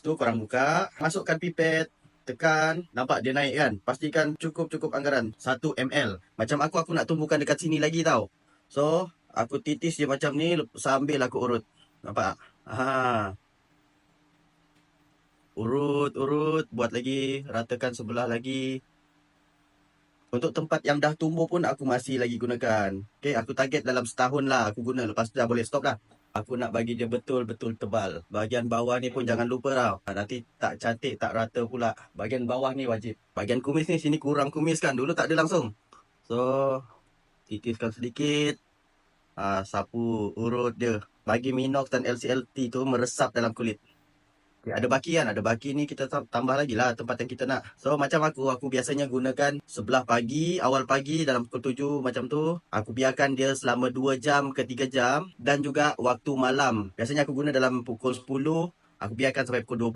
Tu korang buka, masukkan pipet, tekan, nampak dia naik kan? Pastikan cukup-cukup anggaran 1 ml. Macam aku, aku nak tumbuhkan dekat sini lagi tau. So, aku titis dia macam ni sambil aku urut. Nampak? Ha. Urut, urut, buat lagi, ratakan sebelah lagi. Untuk tempat yang dah tumbuh pun aku masih lagi gunakan. Okay, aku target dalam setahun lah aku guna. Lepas tu dah boleh stop lah. Aku nak bagi dia betul-betul tebal. Bahagian bawah ni pun jangan lupa tau. Ha, Nanti tak cantik, tak rata pula. Bahagian bawah ni wajib. Bahagian kumis ni sini kurang kumis kan. Dulu tak ada langsung. So, titiskan sedikit. Ha, sapu, urut dia. Bagi Minox dan LCLT tu meresap dalam kulit. Okay, ada baki kan? Ada baki ni kita tam- tambah lagi lah tempat yang kita nak. So macam aku, aku biasanya gunakan sebelah pagi, awal pagi dalam pukul 7 macam tu. Aku biarkan dia selama 2 jam ke 3 jam. Dan juga waktu malam. Biasanya aku guna dalam pukul 10. Aku biarkan sampai pukul 12.